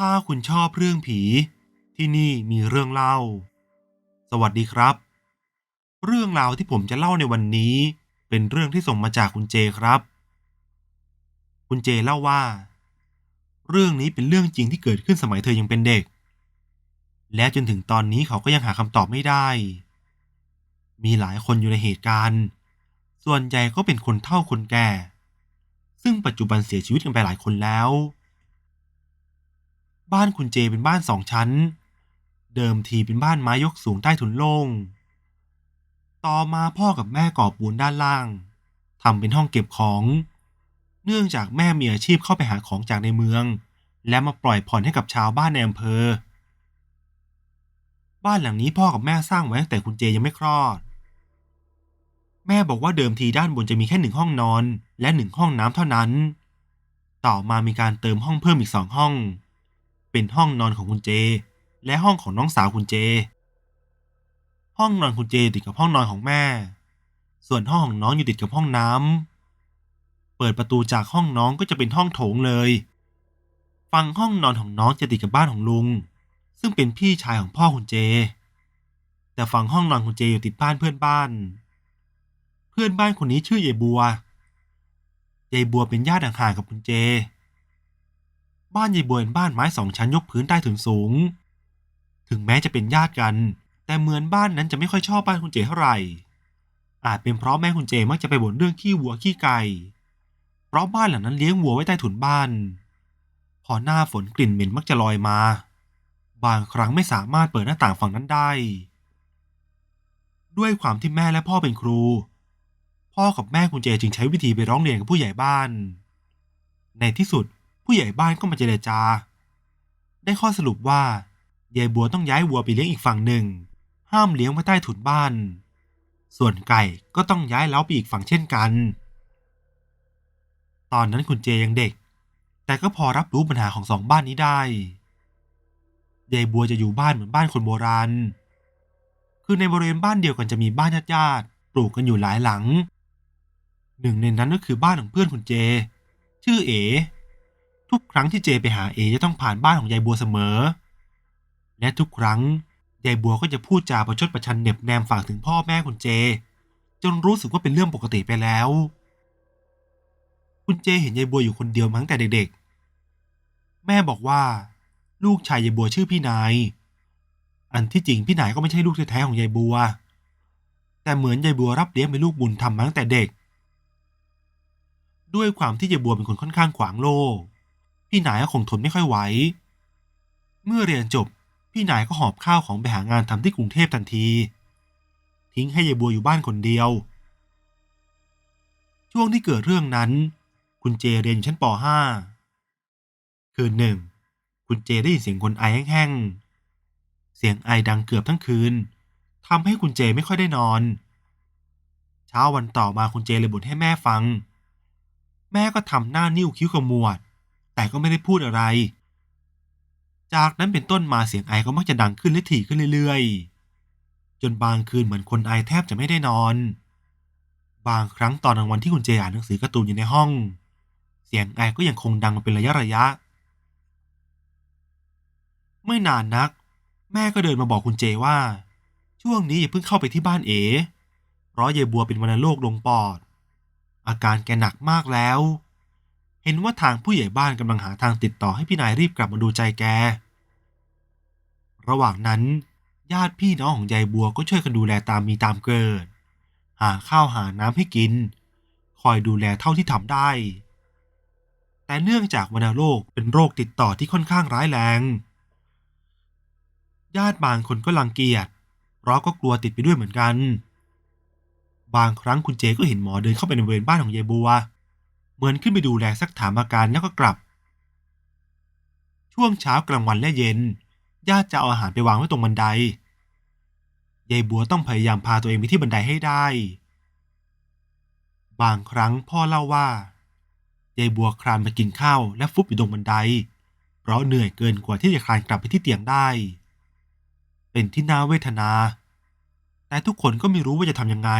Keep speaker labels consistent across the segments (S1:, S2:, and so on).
S1: ถ้าคุณชอบเรื่องผี ที่นี่มีเรื่องเล่า สวัสดีครับ เรื่องราวที่ผมจะเล่าในวันนี้ เป็นเรื่องที่ส่งมาจากคุณเจครับ คุณเจเล่าว่า เรื่องนี้เป็นเรื่องจริงที่เกิดขึ้นสมัยเธอยังเป็นเด็ก และจนถึงตอนนี้เขาก็ยังหาคำตอบไม่ได้ มีหลายคนอยู่ในเหตุการณ์ ส่วนใหญ่ก็เป็นคนเฒ่าคนแก่ ซึ่งปัจจุบันเสียชีวิตกันไปหลายคนแล้ว บ้านคุณเจเป็นบ้านสองชั้น เดิมทีเป็นบ้านไม้ยกสูงใต้ถุนโล่ง ต่อมาพ่อกับแม่ก่อปูนด้านล่างทำเป็นห้องเก็บของ เนื่องจากแม่มีอาชีพเข้าไปหาของจากในเมือง และมาปล่อยผ่อนให้กับชาวบ้านในอำเภอ บ้านหลังนี้พ่อกับแม่สร้างไว้ตั้งแต่คุณเจยังไม่คลอด แม่บอกว่าเดิมทีด้านบนจะมีแค่หนึ่งห้องนอน และหนึ่งห้องน้ำเท่านั้น ต่อมามีการเติมห้องเพิ่มอีกสองห้อง เป็นห้องนอนของคุณเจ และห้องของน้องสาวคุณเจ ห้องนอนคุณเจติดกับห้องนอนของแม่ ส่วนห้องของน้องอยู่ติดกับห้องน้ำเปิดประตูจากห้องน้องก็จะเป็นห้องโถงเลย ฝั่งห้องนอนของน้องจะติดกับบ้านของลุง ซึ่งเป็นพี่ชายของพ่อคุณเจ แต่ฝั่งห้องนอนคุณเจอยู่ติดบ้านเพื่อนบ้าน เพื่อนบ้านคนนี้ชื่อยายบัวยายบัวเป็นญาติห่างๆกับคุณเจ บ้านยายบัวเป็นบ้านไม้สองชั้นยกพื้นใต้ถุนสูง ถึงแม้จะเป็นญาติกัน แต่เหมือนบ้านนั้นจะไม่ค่อยชอบบ้านคุณเจเท่าไหร่ อาจเป็นเพราะแม่คุณเจมักจะไปบ่นเรื่องขี้วัวขี้ไก่ เพราะบ้านหลังนั้นเลี้ยงวัวไว้ใต้ถุนบ้าน พอหน้าฝนกลิ่นเหม็นมักจะลอยมา บางครั้งไม่สามารถเปิดหน้าต่างฝั่งนั้นได้ ด้วยความที่แม่และพ่อเป็นครู พ่อกับแม่คุณเจจึงใช้วิธีไปร้องเรียนกับผู้ใหญ่บ้าน ในที่สุด ผู้ใหญ่บ้านก็มาเจรจา ได้ข้อสรุปว่ายายบัวต้องย้ายวัวไปเลี้ยงอีกฝั่งหนึ่ง ห้ามเลี้ยงไว้ใต้ถุนบ้าน ส่วนไก่ก็ต้องย้ายเล้าไปอีกฝั่งเช่นกัน ตอนนั้นคุณเจยังเด็ก แต่ก็พอรับรู้ปัญหาของสองบ้านนี้ได้ยายบัวจะอยู่บ้านเหมือนบ้านคนโบราณ คือในบริเวณบ้านเดียวกันจะมีบ้านญาติๆปลูกกันอยู่หลายหลัง หนึ่งในนั้นก็คือบ้านของเพื่อนคุณเจ ชื่อเอ ทุกครั้งที่เจไปหาเอจะต้องผ่านบ้านของยายบัวเสมอ และทุกครั้งยายบัวก็จะพูดจาประชดประชันเหน็บแนมฝากถึงพ่อแม่คุณเจ จนรู้สึกว่าเป็นเรื่องปกติไปแล้ว คุณเจเห็นยายบัวอยู่คนเดียวมั้งแต่เด็กๆ แม่บอกว่า ลูกชายยายบัวชื่อพี่นาย อันที่จริงพี่นายก็ไม่ใช่ลูกแท้ๆของยายบัว แต่เหมือนยายบัวรับเลี้ยงเป็นลูกบุญธรรมมาตั้งแต่เด็ก ด้วยความที่ยายบัวเป็นคนค่อนข้างขวางโลก พี่นายก็คงทนไม่ค่อยไหว เมื่อเรียนจบ พี่นายก็หอบข้าวของไปหางานทำที่กรุงเทพทันที ทิ้งให้ยายบัวอยู่บ้านคนเดียว ช่วงที่เกิดเรื่องนั้น คุณเจเรียนอยู่ชั้นป .5 คืนหนึ่ง คุณเจได้ยินเสียงคนไอแห้งๆ เสียงไอดังเกือบทั้งคืนทำให้คุณเจไม่ค่อยได้นอน เช้าวันต่อมาคุณเจเลยบ่นให้แม่ฟัง แม่ก็ทำหน้านิ้วคิ้วขมวด แต่ก็ไม่ได้พูดอะไร จากนั้นเป็นต้นมาเสียงไอก็มักจะดังขึ้นและถี่ขึ้นเรื่อยๆ จนบางคืนเหมือนคนไอแทบจะไม่ได้นอน บางครั้งตอนกลางวันที่คุณเจอ่านหนังสือการ์ตูนอยู่ในห้อง เสียงไอก็ยังคงดังมาเป็นระยะระยะ ไม่นานนัก แม่ก็เดินมาบอกคุณเจว่า ช่วงนี้อย่าเพิ่งเข้าไปที่บ้านเอเพราะยายบัวเป็นวัณโรคลงปอด อาการแกหนักมากแล้ว เห็นว่าทางผู้ใหญ่บ้านกำลังหาทางติดต่อให้พี่นายรีบกลับมาดูใจแก ระหว่างนั้น ญาติพี่น้องของยายบัวก็ช่วยกันดูแลตามมีตามเกิด หาข้าวหาน้ำให้กิน คอยดูแลเท่าที่ทำได้ แต่เนื่องจากวัณโรคเป็นโรคติดต่อที่ค่อนข้างร้ายแรง ญาติบางคนก็รังเกียจเพราะก็กลัวติดไปด้วยเหมือนกัน บางครั้งคุณเจก็เห็นหมอเดินเข้าไปในบริเวณบ้านของยายบัวเเหมือนขึ้นไปดูแลสักถามอาการแล้วก็กลับ ช่วงเช้ากลางวันและเย็นญาติจะเอาอาหารไปวางไว้ตรงบันได ยายบัวต้องพยายามพาตัวเองไปที่บันไดให้ได้ บางครั้งพ่อเล่าว่า ยายบัวคลานมากินข้าวและฟุบอยู่ตรงบันได เพราะเหนื่อยเกินกว่าที่จะคลานกลับไปที่เตียงได้ เป็นที่น่าเวทนา แต่ทุกคนก็ไม่รู้ว่าจะทำยังไง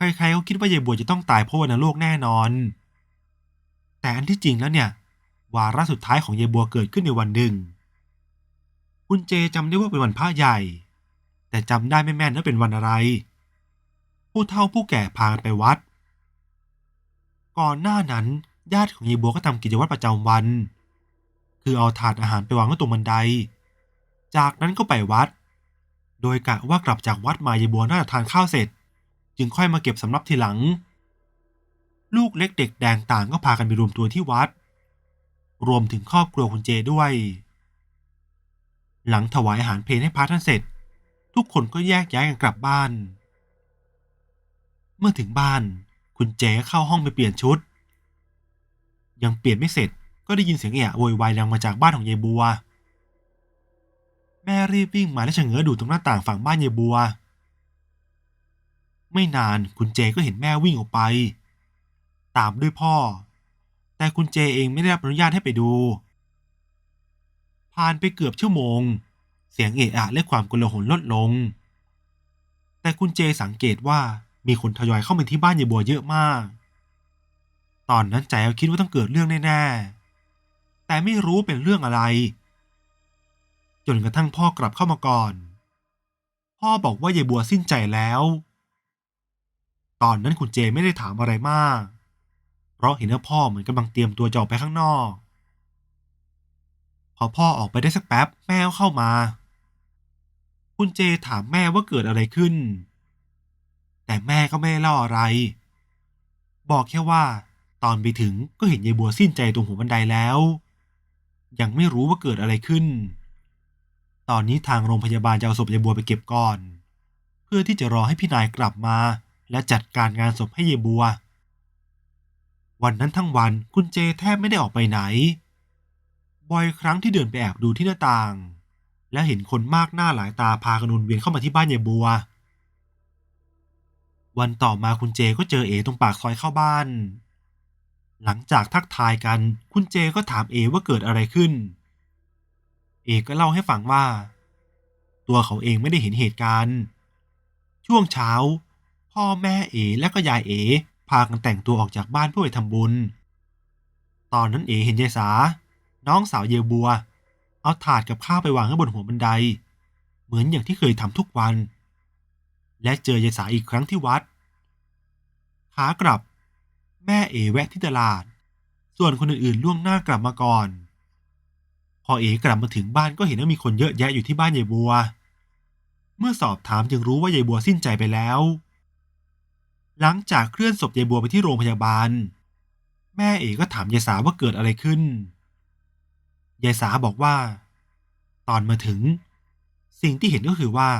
S1: ใครๆก็คิดว่ายายบัวจะต้องตายเพราะวัณโรคแน่นอน แต่อันที่จริงแล้วเนี่ย วาระสุดท้ายของยายบัวเกิดขึ้นในวันหนึ่ง คุณเจจำได้ว่าเป็นวันพระใหญ่ แต่จำได้ไม่แม่นว่าเป็นวันอะไร ผู้เฒ่าผู้แก่พากันไปวัด ก่อนหน้านั้นญาติของยายบัวก็ทำกิจวัตรประจำวัน คือเอาถาดอาหารไปวางไว้ตรงบันได จากนั้นก็ไปวัด โดยกะว่ากลับจากวัดมายายบัวน่าจะทานข้าวเสร็จ จึงค่อยมาเก็บสำรับทีหลัง ลูกเล็กเด็กแดงต่างก็พากันไปรวมตัวที่วัด รวมถึงครอบครัวคุณเจด้วย หลังถวายอาหารเพลให้พระท่านเสร็จ ทุกคนก็แยกย้ายกันกลับบ้าน เมื่อถึงบ้านคุณเจเข้าห้องไปเปลี่ยนชุด ยังเปลี่ยนไม่เสร็จก็ได้ยินเสียงเอะอะโวยวายดังมาจากบ้านของยายบัว แม่รีบวิ่งมาและชะเง้อดูตรงหน้าต่างฝั่งบ้านยายบัว ไม่นานคุณเจก็เห็นแม่วิ่งออกไป ตามด้วยพ่อ แต่คุณเจเองไม่ได้รับอนุญาตให้ไปดู ผ่านไปเกือบชั่วโมง เสียงเอะอะและความกลาหลลดลง แต่คุณเจสังเกตว่ามีคนทยอยเข้ามาที่บ้านยายบัวเยอะมาก ตอนนั้นใจก็คิดว่าต้องเกิดเรื่องแน่ๆ แต่ไม่รู้เป็นเรื่องอะไร จนกระทั่งพ่อกลับเข้ามาก่อน พ่อบอกว่ายายบัวสิ้นใจแล้ว ตอนนั้นคุณเจไม่ได้ถามอะไรมาก เพราะเห็นว่าพ่อเหมือนกำลังเตรียมตัวจะออกไปข้างนอก พอพ่อออกไปได้สักแป๊บแม่ก็เข้ามา คุณเจถามแม่ว่าเกิดอะไรขึ้น แต่แม่ก็ไม่เล่าอะไร บอกแค่ว่า ตอนไปถึงก็เห็นยายบัวสิ้นใจตรงหัวบันไดแล้ว ยังไม่รู้ว่าเกิดอะไรขึ้น ตอนนี้ทางโรงพยาบาลจะเอาศพยายบัวไปเก็บก่อน เพื่อที่จะรอให้พี่นายกลับมา และจัดการงานศพให้ยายบัว วันนั้นทั้งวันคุณเจแทบไม่ได้ออกไปไหน บ่อยครั้งที่เดินไปแอบดูที่หน้าต่าง และเห็นคนมากหน้าหลายตาพากันวนเวียนเข้ามาที่บ้านยายบัว วันต่อมาคุณเจก็เจอเอตรงปากซอยเข้าบ้าน หลังจากทักทายกันคุณเจก็ถามเอว่าเกิดอะไรขึ้น เอก็เล่าให้ฟังว่า ตัวเขาเองไม่ได้เห็นเหตุการณ์ ช่วงเช้า พ่อแม่เอ๋และก็ยายเอ๋พากันแต่งตัวออกจากบ้านเพื่อไปทำบุญ ตอนนั้นเอ๋เห็นยายสา น้องสาวเยบัว เอาถาดกับข้าวไปวางไว้บนหัวบันได เหมือนอย่างที่เคยทำทุกวัน และเจอยายสาอีกครั้งที่วัด ขากลับ แม่เอ๋แวะที่ตลาด ส่วนคนอื่นๆล่วงหน้ากลับมาก่อน พอเอ๋กลับมาถึงบ้านก็เห็นว่ามีคนเยอะแยะอยู่ที่บ้านยายบัว เมื่อสอบถามจึงรู้ว่ายายบัวสิ้นใจไปแล้ว หลังจากเคลื่อนศพยายบัวไปที่โรงพยาบาล แม่เอกก็ถามยายสาว่าเกิดอะไรขึ้น ยายสาบอกว่า ตอนมาถึง สิ่งที่เห็นก็คือว่า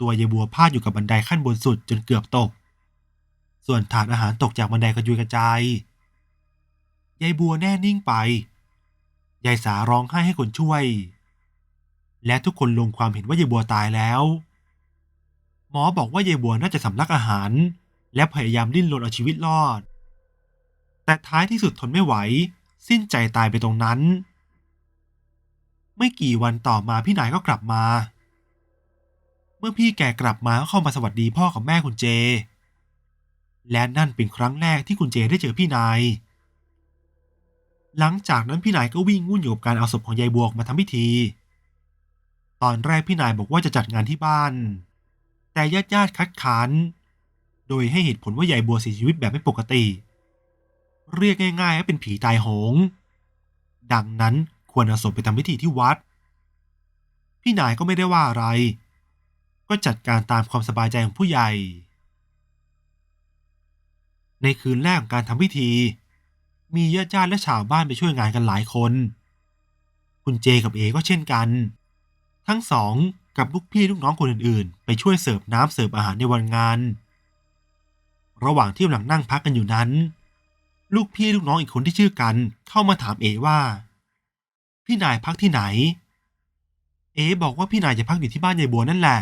S1: ตัวยายบัวพาดอยู่กับบันไดขั้นบนสุดจนเกือบตก ส่วนถาดอาหารตกจากบันไดกระจุยกระจายยายบัวแน่นิ่งไป ยายสาร้องไห้ให้คนช่วย และทุกคนลงความเห็นว่ายายบัวตายแล้ว หมอบอกว่ายายบัวน่าจะสำลักอาหาร และพยายามดิ้นรนเอาชีวิตรอด แต่ท้ายที่สุดทนไม่ไหว สิ้นใจตายไปตรงนั้น ไม่กี่วันต่อมาพี่นายก็กลับมา เมื่อพี่แกกลับมาก็เข้ามาสวัสดีพ่อกับแม่คุณเจ และนั่นเป็นครั้งแรกที่คุณเจได้เจอพี่นาย หลังจากนั้นพี่นายก็วิ่งวุ่นอยู่กับการเอาศพของยายบวกมาทำพิธี ตอนแรกพี่นายบอกว่าจะจัดงานที่บ้าน แต่ญาติญาติคัดค้าน โดยให้เหตุผลว่ายายบัวเสียชีวิตแบบไม่ปกติ เรียกง่ายๆว่าเป็นผีตายโหง ดังนั้นควรเอาศพไปทำพิธีที่วัด พี่นายก็ไม่ได้ว่าอะไร ก็จัดการตามความสบายใจของผู้ใหญ่ ในคืนแรกของการทำพิธี มีญาติญาติและชาวบ้านไปช่วยงานกันหลายคน คุณเจกับเอก็เช่นกัน ทั้งสองกับลูกพี่ลูกน้องคนอื่นๆ ไปช่วยเสิร์ฟน้ำเสิร์ฟอาหารในวันงาน ระหว่างที่กำลังนั่งพักกันอยู่นั้น ลูกพี่ลูกน้องอีกคนที่ชื่อกันเข้ามาถามเอว่า พี่นายพักที่ไหน เอบอกว่าพี่นายจะพักอยู่ที่บ้านยายบัวนั่นแหละ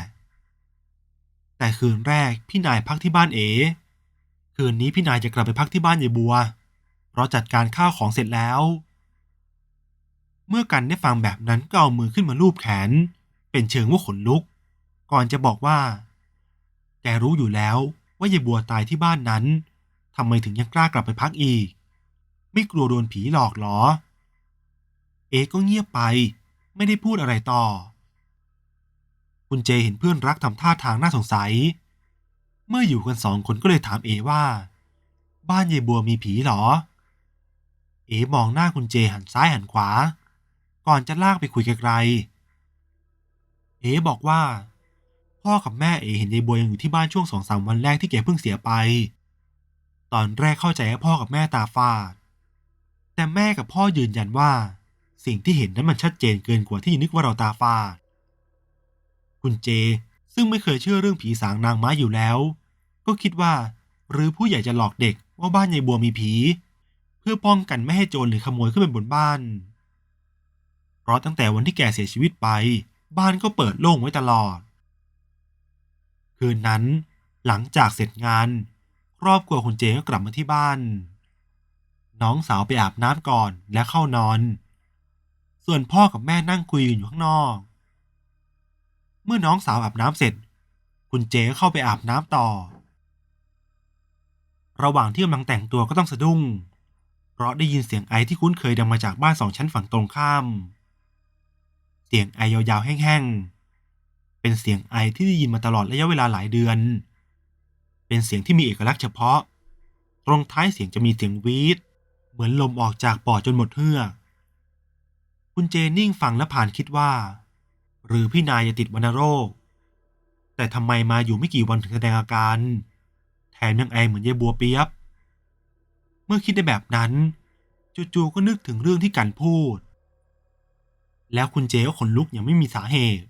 S1: แต่คืนแรกพี่นายพักที่บ้านเอ คืนนี้พี่นายจะกลับไปพักที่บ้านยายบัว เพราะจัดการข้าวของเสร็จแล้ว เมื่อกันได้ฟังแบบนั้นก็เอามือขึ้นมาลูบแขน เป็นเชิงว่าขนลุก ก่อนจะบอกว่า แกรู้อยู่แล้ว ว่ายายบัวตายที่บ้านนั้นทำไมถึงยังกล้ากลับไปพักอีก ไม่กลัวโดนผีหลอกหรอ เอก็เงียบไป ไม่ได้พูดอะไรต่อ คุณเจเห็นเพื่อนรักทำท่าทางน่าสงสัย เมื่ออยู่กันสองคนก็เลยถามเอว่า บ้านยายบัวมีผีเหรอ เอมองหน้าคุณเจหันซ้ายหันขวา ก่อนจะลากไปคุยไกลๆเอบอกว่า พ่อกับแม่เอเห็นยายบัวยังอยู่ที่บ้านช่วงสองสามวันแรกที่แกเพิ่งเสียไป ตอนแรกเข้าใจว่าพ่อกับแม่ตาฟาด แต่แม่กับพ่อยืนยันว่า สิ่งที่เห็นนั้นมันชัดเจนเกินกว่าที่นึกว่าเราตาฟาด คุณเจซึ่งไม่เคยเชื่อเรื่องผีสางนางไม้อยู่แล้ว ก็คิดว่า หรือผู้ใหญ่จะหลอกเด็กว่าบ้านยายบัวมีผี เพื่อป้องกันไม่ให้โจรหรือขโมยขึ้นไปบนบ้าน เพราะตั้งแต่วันที่แกเสียชีวิตไป บ้านก็เปิดโล่งไว้ตลอด คืนนั้น หลังจากเสร็จงาน ครอบครัวคุณเจก็กลับมาที่บ้าน น้องสาวไปอาบน้ำก่อนและเข้านอน ส่วนพ่อกับแม่นั่งคุยกันอยู่ข้างนอก เมื่อน้องสาวอาบน้ำเสร็จ คุณเจก็เข้าไปอาบน้ำต่อ ระหว่างที่กำลังแต่งตัวก็ต้องสะดุ้ง เพราะได้ยินเสียงไอที่คุ้นเคยดังมาจากบ้านสองชั้นฝั่งตรงข้าม เสียงไอยาวๆแห้งๆ เป็นเสียงไอที่ได้ยินมาตลอดระยะเวลาหลายเดือน เป็นเสียงที่มีเอกลักษณ์เฉพาะ ตรงท้ายเสียงจะมีเสียงวีด เหมือนลมออกจากปอดจนหมดเฮือกคุณเจนิ่งฟังและผ่านคิดว่า หรือพี่นายจะติดวัณโรค แต่ทำไมมาอยู่ไม่กี่วันถึงแสดงอาการ แถมยังไอเหมือนยายบัวเปียบ เมื่อคิดได้แบบนั้น จู่ๆก็นึกถึงเรื่องที่กันพูด แล้วคุณเจก็ขนลุกอย่างไม่มีสาเหตุ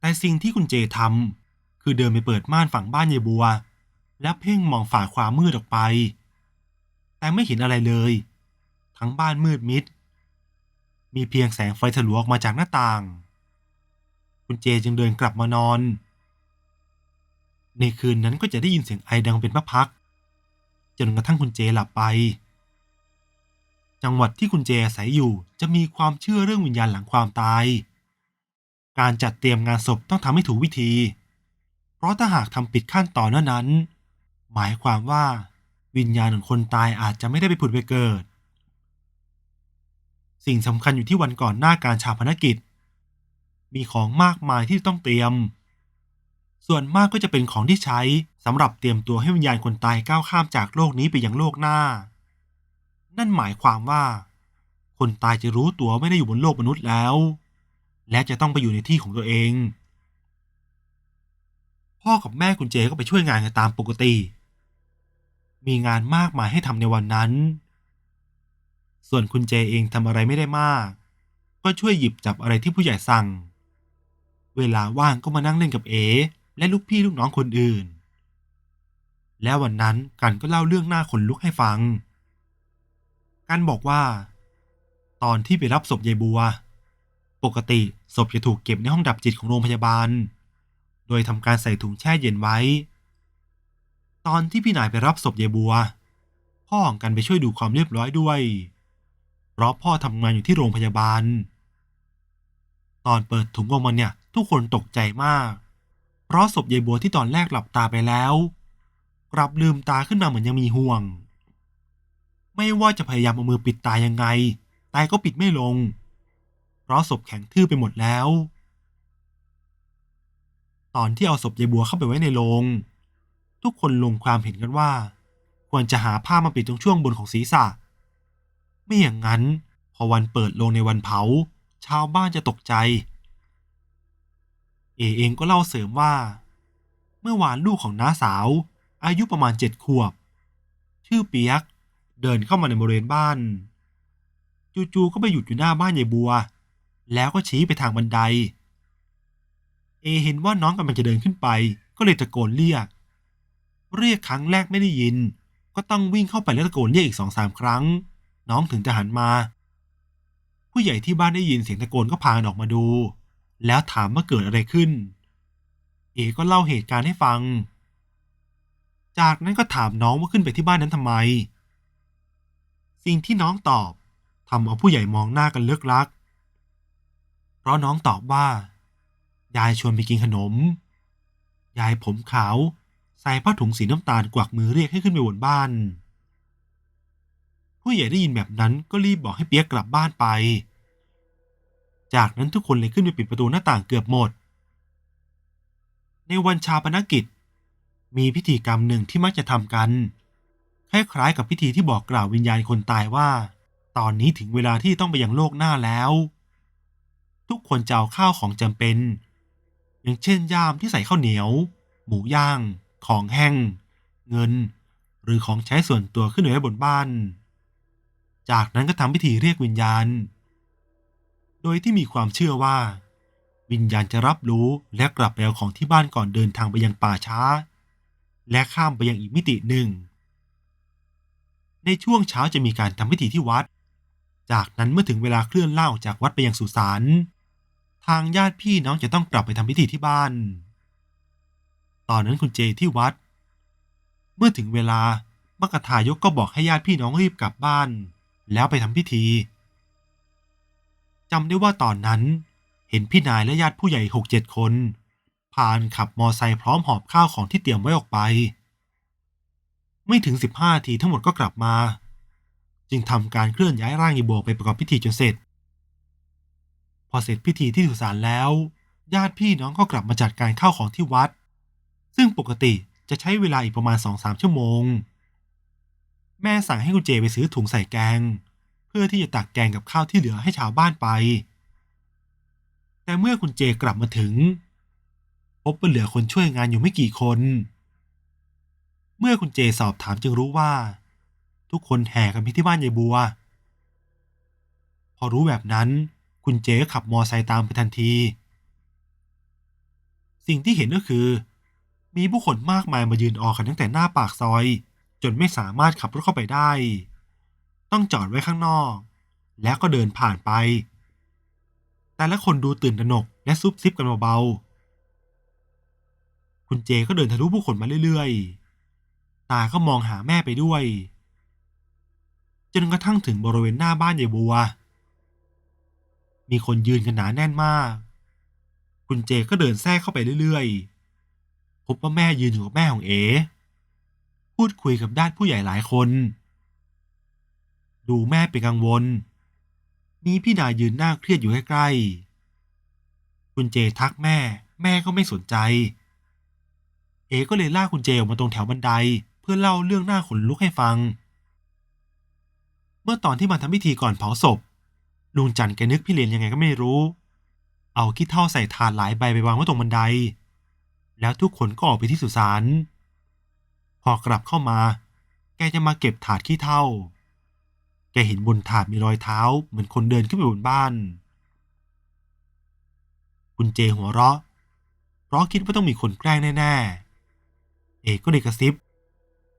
S1: แต่สิ่งที่คุณเจทำคือเดินไปเปิดม่านฝั่งบ้านยายบัว แล้วเพ่งมองฝ่าความมืดออกไป แต่ไม่เห็นอะไรเลย ทั้งบ้านมืดมิด มีเพียงแสงไฟทะลุออกมาจากหน้าต่าง คุณเจจึงเดินกลับมานอน ในคืนนั้นก็จะได้ยินเสียงไอดังเป็นพักจนกระทั่งคุณเจหลับไป จังหวัดที่คุณเจอาศัยอยู่จะมีความเชื่อเรื่องวิญญาณหลังความตาย การจัดเตรียมงานศพต้องทำให้ถูกวิธี เพราะถ้าหากทำผิดขั้นตอนนั้น หมายความว่า วิญญาณของคนตายอาจจะไม่ได้ไปผุดไปเกิด สิ่งสำคัญอยู่ที่วันก่อนหน้าการชาปนกิจ มีของมากมายที่ต้องเตรียม ส่วนมากก็จะเป็นของที่ใช้สำหรับเตรียมตัวให้วิญญาณคนตายก้าวข้ามจากโลกนี้ไปยังโลกหน้า นั่นหมายความว่า คนตายจะรู้ตัวไม่ได้อยู่บนโลกมนุษย์แล้ว และจะต้องไปอยู่ในที่ของตัวเอง พ่อกับแม่คุณเจก็ไปช่วยงานกันตามปกติ มีงานมากมายให้ทำในวันนั้น ส่วนคุณเจเองทำอะไรไม่ได้มาก ก็ช่วยหยิบจับอะไรที่ผู้ใหญ่สั่ง เวลาว่างก็มานั่งเล่นกับเอ และลูกพี่ลูกน้องคนอื่น แล้ววันนั้นกันก็เล่าเรื่องหน้าขนลุกให้ฟัง กันบอกว่า ตอนที่ไปรับศพยายบัวปกติ ศพจะถูกเก็บในห้องดับจิตของโรงพยาบาล โดยทำการใส่ถุงแช่เย็นไว้ ตอนที่พี่นายไปรับศพยายบัว พ่อของกันไปช่วยดูความเรียบร้อยด้วย เพราะพ่อทำงานอยู่ที่โรงพยาบาล ตอนเปิดถุงออกมาเนี่ย ทุกคนตกใจมาก เพราะศพยายบัวที่ตอนแรกหลับตาไปแล้ว กลับลืมตาขึ้นมาเหมือนยังมีห่วง ไม่ว่าจะพยายามเอามือปิดตายังไง ตาก็ปิดไม่ลง เพราะศพแข็งทื่อไปหมดแล้ว ตอนที่เอาศพยายบัวเข้าไปไว้ในโรงทุกคนลงความเห็นกันว่า ควรจะหาผ้ามาปิดตรงช่วงบนของศีรษะ ไม่อย่างนั้น พอวันเปิดโรงในวันเผา ชาวบ้านจะตกใจ เอเองก็เล่าเสริมว่า เมื่อวานลูกของน้าสาว อายุประมาณเจ็ดขวบ ชื่อเปียกเดินเข้ามาในบริเวณบ้าน จู่ๆก็ไปหยุดอยู่หน้าบ้านยายบัว แล้วก็ชี้ไปทางบันได เอเห็นว่าน้องกำลังจะเดินขึ้นไป ก็เลยตะโกนเรียก เรียกครั้งแรกไม่ได้ยิน ก็ต้องวิ่งเข้าไปแล้วตะโกนเรียกอีกสองสามครั้ง น้องถึงจะหันมา ผู้ใหญ่ที่บ้านได้ยินเสียงตะโกนก็พากันออกมาดู แล้วถามว่าเกิดอะไรขึ้น เอก็เล่าเหตุการณ์ให้ฟัง จากนั้นก็ถามน้องว่าขึ้นไปที่บ้านนั้นทำไม สิ่งที่น้องตอบทำเอาผู้ใหญ่มองหน้ากันเลิกลัก ราะน้องตอบว่า ยายชวนไปกินขนม ยายผมขาว ใส่ผ้าถุงสีน้ำตาลกวักมือเรียกให้ขึ้นไปบนบ้าน ผู้ใหญ่ได้ยินแบบนั้นก็รีบบอกให้เปียกกลับบ้านไป จากนั้นทุกคนเลยขึ้นไปปิดประตูหน้าต่างเกือบหมด ในวันชาปนกิจ มีพิธีกรรมหนึ่งที่มักจะทำกันคล้ายๆกับพิธีที่บอกกล่าววิญญาณคนตายว่า ตอนนี้ถึงเวลาที่ต้องไปยังโลกหน้าแล้ว ทุกคนจะเอาข้าวของจำเป็น อย่างเช่นย่ามที่ใส่ข้าวเหนียว หมูย่าง ของแห้ง เงิน หรือของใช้ส่วนตัวขึ้นไว้บนบ้าน จากนั้นก็ทำพิธีเรียกวิญญาณ โดยที่มีความเชื่อว่า วิญญาณจะรับรู้และกลับไปเอาของที่บ้านก่อนเดินทางไปยังป่าช้า และข้ามไปยังอีกมิติหนึ่ง ในช่วงเช้าจะมีการทำพิธีที่วัดจากนั้นเมื่อถึงเวลาเคลื่อนล่าออกจากวัดไปยังสุสาน ทางญาติพี่น้องจะต้องกลับไปทำพิธีที่บ้าน ตอนนั้นคุณเจที่วัด เมื่อถึงเวลามกทายกก็บอกให้ญาติพี่น้องรีบกลับบ้าน แล้วไปทำพิธีจำได้ว่าตอนนั้น เห็นพี่นายและญาติผู้ใหญ่หกเจ็ดคน ผ่านขับมอไซค์พร้อมหอบข้าวของที่เตรียมไว้ออกไป ไม่ถึงสิบห้าทีทั้งหมดก็กลับมา จึงทำการเคลื่อนย้ายร่างยีโบไปประกอบพิธีจนเสร็จ พอเสร็จพิธีที่สุสานแล้ว ญาติพี่น้องก็กลับมาจัดการข้าวของที่วัด ซึ่งปกติจะใช้เวลาอีกประมาณสองสามชั่วโมง แม่สั่งให้คุณเจไปซื้อถุงใส่แกง เพื่อที่จะตักแกงกับข้าวที่เหลือให้ชาวบ้านไป แต่เมื่อคุณเจกลับมาถึง พบว่าเหลือคนช่วยงานอยู่ไม่กี่คน เมื่อคุณเจสอบถามจึงรู้ว่า ทุกคนแห่กันไปที่บ้านยายบัว พอรู้แบบนั้น คุณเจก็ขับมอไซค์ตามไปทันที สิ่งที่เห็นก็คือ มีผู้คนมากมายมายืนออกันตั้งแต่หน้าปากซอย จนไม่สามารถขับรถเข้าไปได้ ต้องจอดไว้ข้างนอก แล้วก็เดินผ่านไป แต่ละคนดูตื่นตระหนกและซุบซิบกันเบาๆ คุณเจก็เดินทะลุผู้คนมาเรื่อยๆ ตาก็มองหาแม่ไปด้วย จนกระทั่งถึงบริเวณหน้าบ้านยายบัว มีคนยืนกันหนาแน่นมาก คุณเจก็เดินแทรกเข้าไปเรื่อยๆ พบว่าแม่ยืนอยู่กับแม่ของเอ พูดคุยกับด้านผู้ใหญ่หลายคน ดูแม่เป็นกังวล มีพี่ดายืนหน้าเครียดอยู่ใกล้ๆ คุณเจทักแม่ แม่ก็ไม่สนใจ เอก็เลยลากคุณเจออกมาตรงแถวบันได เพื่อเล่าเรื่องหน้าขนลุกให้ฟัง เมื่อตอนที่มาทำพิธีก่อนเผาศพ ลุงจันแกนึกพี่เลนยังไงก็ไม่รู้ เอาขี้เท่าใส่ถาดหลายใบไปวางไว้ตรงบันได แล้วทุกคนก็ออกไปที่สุสานพอกลับเข้ามา แกจะมาเก็บถาดขี้เท่า แกเห็นบนถาดมีรอยเท้า เหมือนคนเดินขึ้นไปบนบ้าน คุณเจหัวเราะ เพราะคิดว่าต้องมีคนแกล้งแน่ๆ เอกก็เลยกระซิบ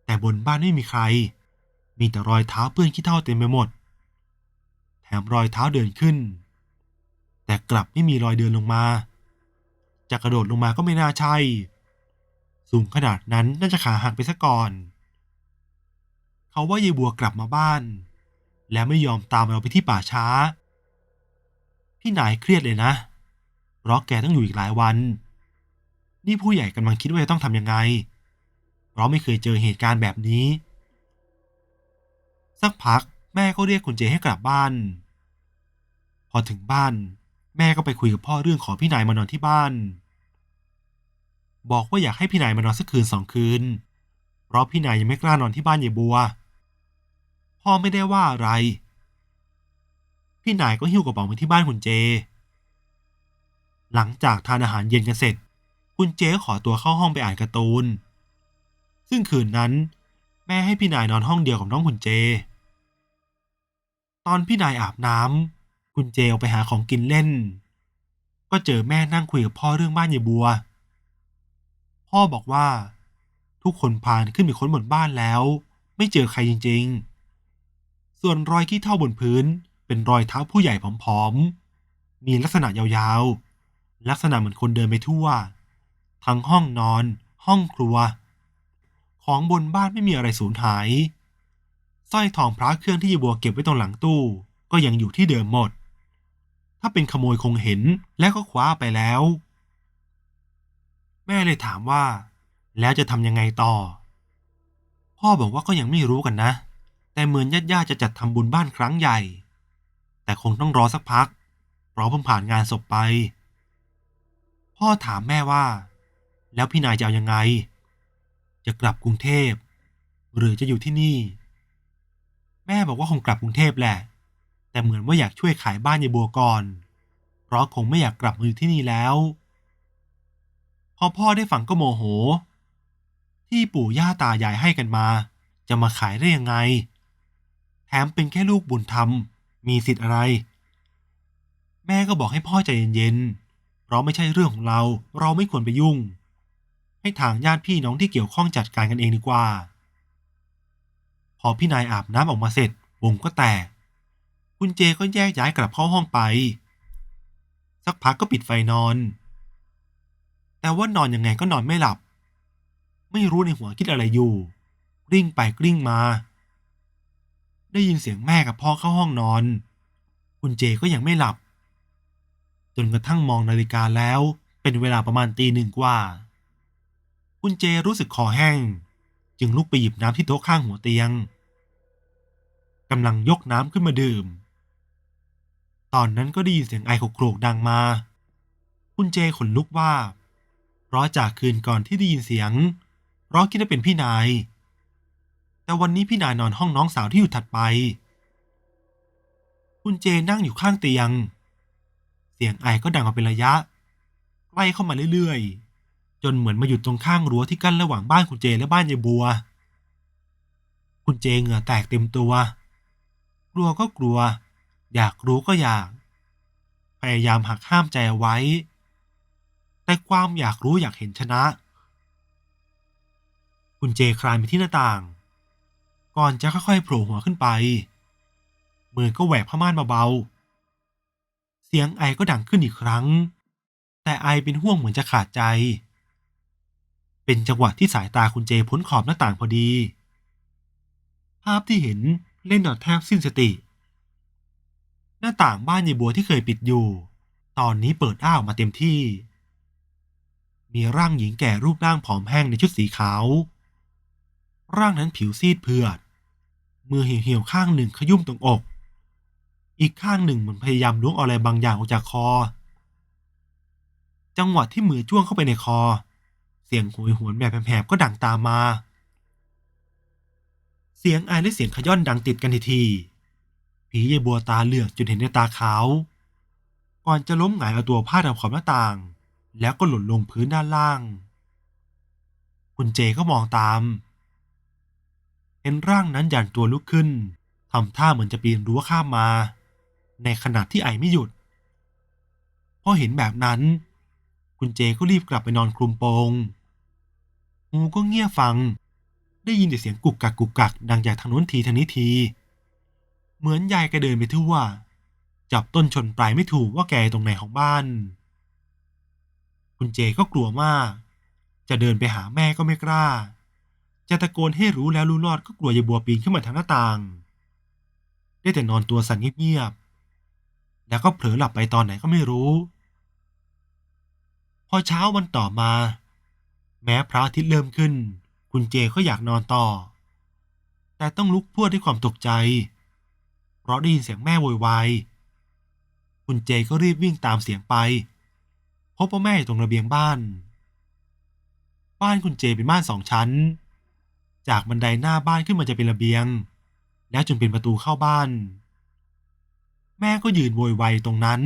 S1: แต่บนบ้านไม่มีใคร มีแต่รอยเท้าเปื้อนขี้เท่าเต็มไปหมด ถมรอยเท้าเดินขึ้น แต่กลับไม่มีรอยเดินลงมา จะกระโดดลงมาก็ไม่น่าใช่ สูงขนาดนั้นน่าจะขาหักไปซะก่อน เขาว่ายายบัวกลับมาบ้าน และไม่ยอมตามเราไปที่ป่าช้า พี่นายเครียดเลยนะ เพราะแกต้องอยู่อีกหลายวัน นี่ผู้ใหญ่กำลังคิดว่าจะต้องทำยังไง เพราะไม่เคยเจอเหตุการณ์แบบนี้ สักพัก แม่ก็เรียกคุณเจให้กลับบ้าน พอถึงบ้าน แม่ก็ไปคุยกับพ่อเรื่องขอพี่นายมานอนที่บ้าน บอกว่าอยากให้พี่นายมานอนสักคืนสองคืน เพราะพี่นายยังไม่กล้านอนที่บ้านยายบัว พ่อไม่ได้ว่าอะไร พี่นายก็หิ้วกระเป๋ามาที่บ้านคุณเจ หลังจากทานอาหารเย็นกันเสร็จ คุณเจก็ขอตัวเข้าห้องไปอ่านการ์ตูน ซึ่งคืนนั้น แม่ให้พี่นายนอนห้องเดียวกับน้องคุณเจ ตอนพี่นายอาบน้ำคุณเจออกไปหาของกินเล่น ก็เจอแม่นั่งคุยกับพ่อเรื่องบ้านยายบัว พ่อบอกว่า ทุกคนพานขึ้นไปค้นบนบ้านแล้ว ไม่เจอใครจริง ๆ ส่วนรอยขี้เท่าบนพื้นเป็นรอยเท้าผู้ใหญ่ผอมๆ มีลักษณะยาวๆ ลักษณะเหมือนคนเดินไปทั่ว ทั้งห้องนอน ห้องครัว ของบนบ้านไม่มีอะไรสูญหาย สร้อยทองพระเครื่องที่ยายบัวเก็บไว้ตรงหลังตู้ ก็ยังอยู่ที่เดิมหมด ถ้าเป็นขโมยคงเห็นและก็คว้าไปแล้ว แม่เลยถามว่า แล้วจะทำยังไงต่อ พ่อบอกว่าก็ยังไม่รู้กันนะ แต่เหมือนญาติๆจะจัดทำบุญบ้านครั้งใหญ่ แต่คงต้องรอสักพัก เพราะเพิ่งผ่านงานศพไป พ่อถามแม่ว่า แล้วพี่นายจะเอายังไง จะกลับกรุงเทพ หรือจะอยู่ที่นี่ แม่บอกว่าคงกลับกรุงเทพแหละ แต่เหมือนว่าอยากช่วยขายบ้านยายบัวก่อน เพราะคงไม่อยากกลับมาอยู่ที่นี่แล้ว พอพ่อได้ฟังก็โมโห ที่ปู่ย่าตายายให้กันมา จะมาขายได้ยังไง แถมเป็นแค่ลูกบุญธรรม มีสิทธิ์อะไร แม่ก็บอกให้พ่อใจเย็นๆ เพราะไม่ใช่เรื่องของเรา เราไม่ควรไปยุ่ง ให้ทางญาติพี่น้องที่เกี่ยวข้องจัดการกันเองดีกว่า พอพี่นายอาบน้ำออกมาเสร็จ วงก็แตก คุณเจก็แยกย้ายกลับเข้าห้องไป สักพักก็ปิดไฟนอน แต่ว่านอนยังไงก็นอนไม่หลับ ไม่รู้ในหัวคิดอะไรอยู่กลิ้งไปกลิ้งมา ได้ยินเสียงแม่กับพ่อเข้าห้องนอน คุณเจก็ยังไม่หลับ จนกระทั่งมองนาฬิกาแล้ว เป็นเวลาประมาณตีหนึ่งกว่า คุณเจรู้สึกคอแห้ง จึงลุกไปหยิบน้ำที่โต๊ะข้างหัวเตียงกำลังยกน้ำขึ้นมาดื่ม ตอนนั้นก็ได้ยินเสียงไอโครกดังมา คุณเจขนลุกว่าเพราะจากคืนก่อนที่ได้ยินเสียงเพราะคิดว่าเป็นพี่นาย แต่วันนี้พี่นายนอนห้องน้องสาวที่อยู่ถัดไป คุณเจนั่งอยู่ข้างเตียง เสียงไอก็ดังมาเป็นระยะใกล้เข้ามาเรื่อยๆ จนเหมือนมาหยุดตรงข้างรั้วที่กั้นระหว่างบ้านคุณเจและบ้านยายบัว คุณเจเหงื่อแตกเต็มตัว กลัวก็กลัว อยากรู้ก็อยาก พยายามหักห้ามใจเอาไว้ แต่ความอยากรู้อยากเห็นชนะ คุณเจคลานไปที่หน้าต่าง ก่อนจะค่อยๆโผล่หัวขึ้นไป มือก็แหวกผ้าม่านเบาๆ เสียงไอก็ดังขึ้นอีกครั้ง แต่ไอเป็นห่วงเหมือนจะขาดใจ เป็นจังหวะที่สายตาคุณเจพ้นขอบหน้าต่างพอดี ภาพที่เห็นเล่นดอดแทบสิ้นสติ หน้าต่างบ้านยายบัวที่เคยปิดอยู่ ตอนนี้เปิดอ้าออกมาเต็มที่ มีร่างหญิงแก่รูปร่างผอมแห้งในชุดสีขาว ร่างนั้นผิวซีดเผือด มือเหี่ยวๆข้างหนึ่งขยุ่มตรงอก อีกข้างหนึ่งเหมือนพยายามล้วงอะไรบางอย่างออกจากคอ จังหวะที่มือจ้วงเข้าไปในคอ เสียงโหยหวนแบบแผบๆก็ดังตามมา เสียงไอและเสียงขย้อนดังติดกันทีที ผียายบัวตาเหลือกจนเห็นในตาขาว ก่อนจะล้มหงายเอาตัวพาดกับขอบหน้าต่าง แล้วก็หล่นลงพื้นด้านล่าง คุณเจก็มองตาม เห็นร่างนั้นหยันตัวลุกขึ้นทำท่าเหมือนจะปีนรั้วข้ามมา ในขณะที่ไอไม่หยุดพอเห็นแบบนั้น คุณเจก็รีบกลับไปนอนคลุมโปง หูก็เงี่ยฟัง ได้ยินแต่เสียงกุกกักกุกกักดังจากทางโน้นทีทางนี้ที เหมือนยายแกเดินไปทั่ว จับต้นชนปลายไม่ถูกว่าแกตรงไหนของบ้าน คุณเจก็กลัวมาก จะเดินไปหาแม่ก็ไม่กล้า จะตะโกนให้รู้แล้วรู้รอดก็กลัวยายบัวปีนขึ้นมาทางหน้าต่าง ได้แต่นอนตัวสั่นเงียบๆ แล้วก็เผลอหลับไปตอนไหนก็ไม่รู้ พอเช้าวันต่อมา แม้พระอาทิตย์เริ่มขึ้น คุณเจก็อยากนอนต่อ แต่ต้องลุกพรวดด้วยความตกใจ เพราะได้ยินเสียงแม่โวยวาย คุณเจก็รีบวิ่งตามเสียงไป พบว่าแม่อยู่ตรงระเบียงบ้าน บ้านคุณเจเป็นบ้านสองชั้น จากบันไดหน้าบ้านขึ้นมาจะเป็นระเบียง แล้วจนเป็นประตูเข้าบ้าน แม่ก็ยืนโวยวายตรงนั้น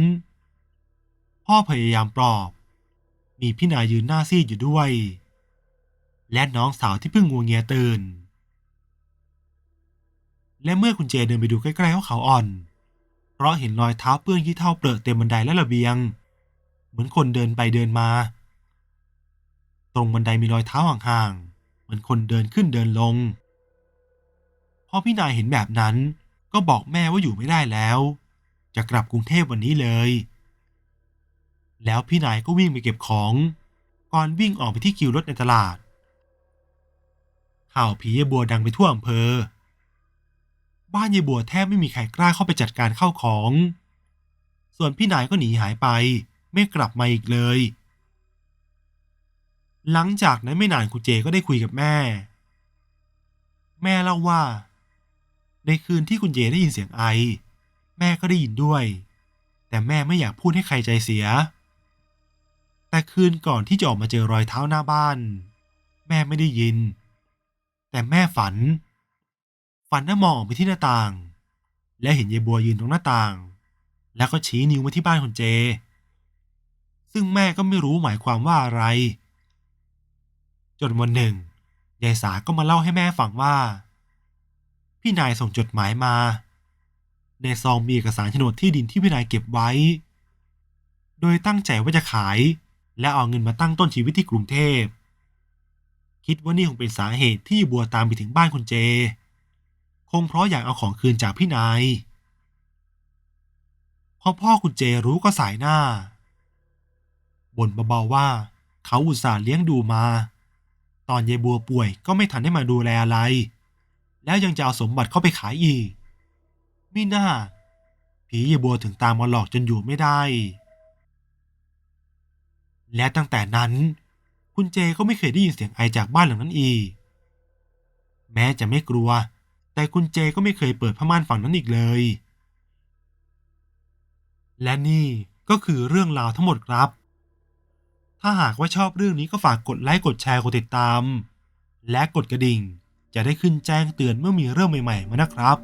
S1: พ่อพยายามปลอบ มีพี่นายืนหน้าซีดอยู่ด้วย และน้องสาวที่เพิ่งงัวเงียตื่น และเมื่อคุณเจเดินไปดูใกล้ๆว่าเขาอ่อน เพราะเห็นรอยเท้าเปื้อนยี่เท่าเปรอะเต็มบันไดและระเบียง เหมือนคนเดินไปเดินมา ตรงบันไดมีรอยเท้าห่างๆ เหมือนคนเดินขึ้นเดินลง พอพี่นายเห็นแบบนั้นก็บอกแม่ว่าอยู่ไม่ได้แล้ว จะกลับกรุงเทพวันนี้เลย แล้วพี่นายก็วิ่งไปเก็บของ ก่อนวิ่งออกไปที่คิวรถในตลาด ข่าวผียายบัวดังไปทั่วอำเภอ บ้านยายบัวแทบไม่มีใครกล้าเข้าไปจัดการเข้าของ ส่วนพี่นายก็หนีหายไป ไม่กลับมาอีกเลย หลังจากนั้นไม่นานคุณเจก็ได้คุยกับแม่ แม่เล่าว่า ในคืนที่คุณเจได้ยินเสียงไอ แม่ก็ได้ยินด้วย แต่แม่ไม่อยากพูดให้ใครใจเสีย แต่คืนก่อนที่จะออกมาเจอรอยเท้าหน้าบ้าน แม่ไม่ได้ยิน แต่แม่ฝัน ฝันน่ามองออกไปที่หน้าต่าง และเห็นยายบัวยืนตรงหน้าต่าง แล้วก็ชี้นิ้วมาที่บ้านคุณเจ ซึ่งแม่ก็ไม่รู้หมายความว่าอะไร จนวันหนึ่งยายสาก็มาเล่าให้แม่ฟังว่า พี่นายส่งจดหมายมา ในซองมีเอกสารโฉนดที่ดินที่พี่นายเก็บไว้ โดยตั้งใจว่าจะขาย และเอาเงินมาตั้งต้นชีวิตที่กรุงเทพ คิดว่านี่คงเป็นสาเหตุที่บัวตามไปถึงบ้านคุณเจ คงเพราะอยากเอาของคืนจากพี่นายพอพ่อคุณเจรู้ก็สายหน้าบ่นเบาๆว่าเขาอุตส่าห์เลี้ยงดูมา ตอนยายบัวป่วยก็ไม่ทันได้มาดูแลอะไร แล้วยังจะเอาสมบัติเข้าไปขายอีกมิน่า ผียายบัวถึงตามมาหลอกจนอยู่ไม่ได้ และตั้งแต่นั้น คุณเจก็ไม่เคยได้ยินเสียงไอจากบ้านหลังนั้นอีก แม้จะไม่กลัว แต่คุณเจก็ไม่เคยเปิดผ้าม่านฝั่งนั้นอีกเลย และนี่ก็คือเรื่องราวทั้งหมดครับ ถ้าหากว่าชอบเรื่องนี้ก็ฝากกดไลค์กดแชร์กดติดตาม และกดกระดิ่ง จะได้ขึ้นแจ้งเตือนเมื่อมีเรื่องใหม่ ๆ มานะครับ